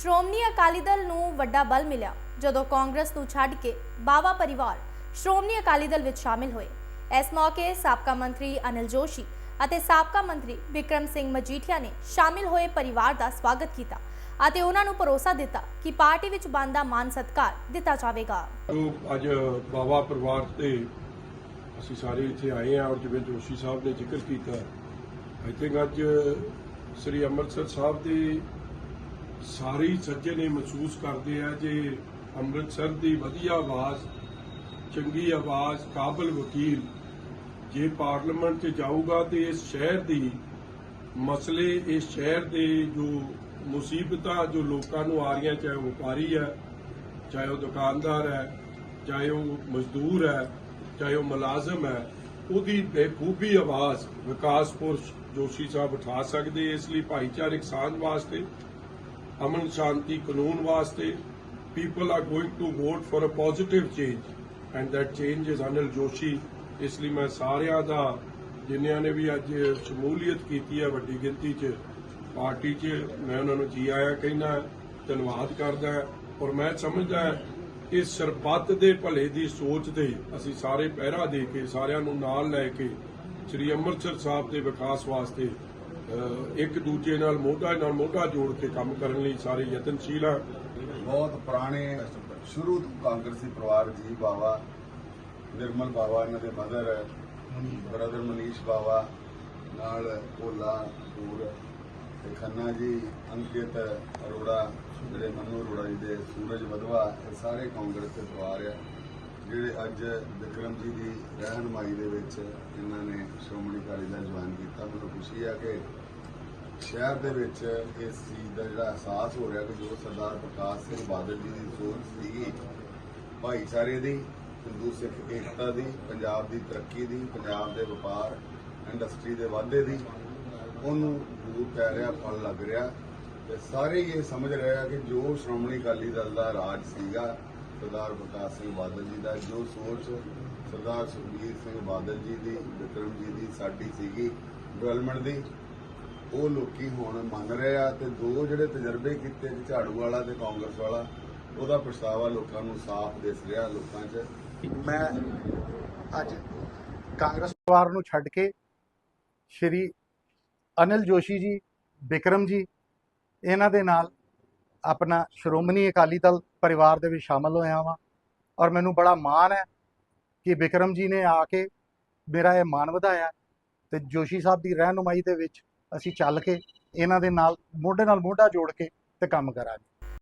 ਸ਼੍ਰੋਮਣੀ ਅਕਾਲੀ ਦਲ ਨੂੰ ਵੱਡਾ ਬਲ ਮਿਲਿਆ, ਜਦੋਂ ਕਾਂਗਰਸ ਨੂੰ ਛੱਡ ਕੇ ਬਾਵਾ ਪਰਿਵਾਰ ਸ਼੍ਰੋਮਣੀ ਅਕਾਲੀ ਦਲ ਵਿੱਚ ਸ਼ਾਮਿਲ ਹੋਏ। ਇਸ ਮੌਕੇ ਸਾਬਕਾ ਮੰਤਰੀ ਅਨਿਲ ਜੋਸ਼ੀ ਅਤੇ ਸਾਬਕਾ ਮੰਤਰੀ ਵਿਕਰਮ ਸਿੰਘ ਮਜੀਠੀਆ ਨੇ ਸ਼ਾਮਿਲ ਹੋਏ ਪਰਿਵਾਰ ਦਾ ਸਵਾਗਤ ਕੀਤਾ ਅਤੇ ਉਹਨਾਂ ਨੂੰ ਭਰੋਸਾ ਦਿੱਤਾ ਕਿ ਪਾਰਟੀ ਵਿੱਚ ਬਣਦਾ ਮਾਨ ਸਤਕਾਰ ਦਿੱਤਾ ਜਾਵੇਗਾ। ਜੋ ਅੱਜ ਬਾਵਾ ਪਰਿਵਾਰ ਤੇ ਅਸੀਂ ਸਾਰੇ ਇੱਥੇ ਆਏ ਹਾਂ ਔਰ ਜਿਵੇਂ ਜੋਸ਼ੀ ਸਾਹਿਬ ਨੇ ਜ਼ਿਕਰ ਕੀਤਾ ਆਈ ਥਿੰਕ ਅੱਜ ਸ੍ਰੀ ਅੰਮ੍ਰਿਤਸਰ ਸਾਹਿਬ ਦੇ ਸਾਰੇ ਸੱਜੇ ਨੇ ਮਹਿਸੂਸ ਕਰਦੇ ਆ ਜੇ ਅੰਮ੍ਰਿਤਸਰ ਦੀ ਵਧੀਆ ਆਵਾਜ਼, ਚੰਗੀ ਆਵਾਜ਼, ਕਾਬਲ ਵਕੀਲ ਜੇ ਪਾਰਲੀਮੈਂਟ 'ਚ ਜਾਊਗਾ ਤੇ ਇਸ ਸ਼ਹਿਰ ਦੀ ਮਸਲੇ, ਇਸ ਸ਼ਹਿਰ ਦੇ ਜੋ ਮੁਸੀਬਤਾਂ, ਜੋ ਲੋਕਾਂ ਨੂੰ ਆ ਰਹੀਆਂ, ਚਾਹੇ ਉਹ ਵਪਾਰੀ ਹੈ, ਚਾਹੇ ਉਹ ਦੁਕਾਨਦਾਰ ਹੈ, ਚਾਹੇ ਉਹ ਮਜ਼ਦੂਰ ਹੈ, ਚਾਹੇ ਉਹ ਮੁਲਾਜ਼ਮ ਹੈ, ਉਹਦੀ ਬੇਖੂਬੀ ਆਵਾਜ਼ ਵਿਕਾਸ ਪੁਰਸ਼ ਜੋਸ਼ੀ ਸਾਹਿਬ ਉਠਾ ਸਕਦੇ ਇਸ ਲਈ ਭਾਈਚਾਰਕ ਸਾਂਝ ਵਾਸਤੇ ਅਮਨ ਸ਼ਾਂਤੀ ਕਾਨੂੰਨ ਵਾਸਤੇ people are going to vote for a positive change and that change is Anil Joshi ਇਸ ਲਈ ਮੈਂ ਸਾਰਿਆਂ ਦਾ ਜਿਨ੍ਹਾਂ ਨੇ ਵੀ ਅੱਜ ਸ਼ਮੂਲੀਅਤ ਕੀਤੀ ਹੈ ਵੱਡੀ ਗਿਣਤੀ 'ਚ, ਪਾਰਟੀ 'ਚ, ਮੈਂ ਉਹਨਾਂ ਨੂੰ ਜੀ ਆਇਆ ਕਹਿੰਦਾ ਧੰਨਵਾਦ ਕਰਦਾ ਔਰ ਮੈਂ ਸਮਝਦਾ ਕਿ ਸਰਬੱਤ ਦੇ ਭਲੇ ਦੀ ਸੋਚ ਤੇ ਅਸੀਂ ਸਾਰੇ ਪਹਿਰਾ ਦੇ ਕੇ, ਸਾਰਿਆਂ ਨੂੰ ਨਾਲ ਲੈ ਕੇ, ਸ੍ਰੀ ਅੰਮ੍ਰਿਤਸਰ ਸਾਹਿਬ ਦੇ ਵਿਕਾਸ ਵਾਸਤੇ ਇੱਕ ਦੂਜੇ ਨਾਲ ਮੋਢਾ ਨਾਲ ਮੋਢਾ ਜੋੜ ਕੇ ਕੰਮ ਕਰਨ ਲਈ ਸਾਰੇ ਯਤਨਸ਼ੀਲ ਆ। ਬਹੁਤ ਪੁਰਾਣੇ ਸ਼ੁਰੂ ਤੋਂ ਕਾਂਗਰਸੀ ਪਰਿਵਾਰ ਜੀ ਬਾਵਾ, ਨਿਰਮਲ ਬਾਵਾ, ਇਹਨਾਂ ਦੇ ਮਦਰ ਬ੍ਰਦਰ ਮਨੀਸ਼ ਬਾਵਾ, ਨਾਲ ਭੋਲਾ ਕਪੂਰ ਤੇ ਖੰਨਾ ਜੀ, ਅੰਕਿਤ, ਅਰੋੜਾ, ਜਿਹੜੇ ਮਨੂ ਅਰੋੜਾ ਜੀ ਦੇ ਸੂਰਜ, ਵਧਵਾ, ਇਹ ਸਾਰੇ ਕਾਂਗਰਸ ਦੇ ਪਰਿਵਾਰ ਆ। ਜਿਹੜੇ ਅੱਜ ਵਿਕਰਮ ਜੀ ਦੀ ਰਹਿਨਮਾਈ ਦੇ ਵਿੱਚ ਇਹਨਾਂ ਨੇ ਸ਼੍ਰੋਮਣੀ ਅਕਾਲੀ ਦਲ ਜੁਆਇਨ ਕੀਤਾ, ਮੈਨੂੰ ਖੁਸ਼ੀ ਆ ਕਿ ਸ਼ਹਿਰ ਦੇ ਵਿੱਚ ਇਸ ਚੀਜ਼ ਦਾ ਜਿਹੜਾ ਅਹਿਸਾਸ ਹੋ ਰਿਹਾ ਕਿ ਜੋ ਸਰਦਾਰ ਪ੍ਰਕਾਸ਼ ਸਿੰਘ ਬਾਦਲ ਜੀ ਦੀ ਸੋਚ ਸੀਗੀ, ਭਾਈਚਾਰੇ ਦੀ, ਹਿੰਦੂ ਸਿੱਖ ਏਕਤਾ ਦੀ, ਪੰਜਾਬ ਦੀ ਤਰੱਕੀ ਦੀ, ਪੰਜਾਬ ਦੇ ਵਪਾਰ, ਇੰਡਸਟਰੀ ਦੇ ਵਾਧੇ ਦੀ, ਉਹਨੂੰ ਦੂਰ ਪੈ ਰਿਹਾ, ਫਲ ਲੱਗ ਰਿਹਾ ਤੇ ਸਾਰੇ ਇਹ ਸਮਝ ਰਿਹਾ ਕਿ ਜੋ ਸ਼੍ਰੋਮਣੀ ਅਕਾਲੀ ਦਲ ਦਾ ਰਾਜ ਸੀਗਾ ਸਰਦਾਰ ਪ੍ਰਕਾਸ਼ ਸਿੰਘ ਬਾਦਲ ਜੀ ਦਾ, ਜੋ ਸੋਚ ਸਰਦਾਰ ਸੁਖਬੀਰ ਸਿੰਘ ਬਾਦਲ ਜੀ ਦੀ, ਵਿਕਰਮ ਜੀ ਦੀ ਸਾਡੀ ਸੀਗੀ ਡਿਵੈਲਪਮੈਂਟ ਦੀ, ਉਹ ਲੋਕੀ ਹੁਣ ਮੰਨ ਰਹੇ ਆ ਤੇ ਦੋ ਜਿਹੜੇ ਤਜਰਬੇ ਕੀਤੇ ਝਾੜੂ ਵਾਲਾ ਤੇ ਕਾਂਗਰਸ ਵਾਲਾ, ਉਹਦਾ ਪਛਤਾਵਾ ਲੋਕਾਂ ਨੂੰ ਸਾਫ਼ ਦਿਸ ਰਿਹਾ ਲੋਕਾਂ 'ਚ। ਮੈਂ ਅੱਜ ਕਾਂਗਰਸ ਪਰਿਵਾਰ ਨੂੰ ਛੱਡ ਕੇ ਸ਼੍ਰੀ ਅਨਿਲ ਜੋਸ਼ੀ ਜੀ, ਵਿਕਰਮ ਜੀ, ਇਹਨਾਂ ਦੇ ਨਾਲ ਆਪਣਾ ਸ਼੍ਰੋਮਣੀ ਅਕਾਲੀ ਦਲ ਪਰਿਵਾਰ ਦੇ ਵਿੱਚ ਸ਼ਾਮਲ ਹੋਇਆ ਹਾਂ ਔਰ ਮੈਨੂੰ ਬੜਾ ਮਾਣ ਹੈ ਕਿ ਵਿਕਰਮ ਜੀ ਨੇ ਆ ਕੇ ਮੇਰਾ ਇਹ ਮਾਣ ਵਧਾਇਆ ਤੇ ਜੋਸ਼ੀ ਸਾਹਿਬ ਦੀ ਰਹਿਨੁਮਾਈ ਦੇ ਵਿੱਚ ਅਸੀਂ ਚੱਲ ਕੇ ਇਹਨਾਂ ਦੇ ਨਾਲ, ਮੋਢੇ ਨਾਲ ਮੋਢਾ ਜੋੜ ਕੇ ਤੇ ਕੰਮ ਕਰਾਂਗੇ।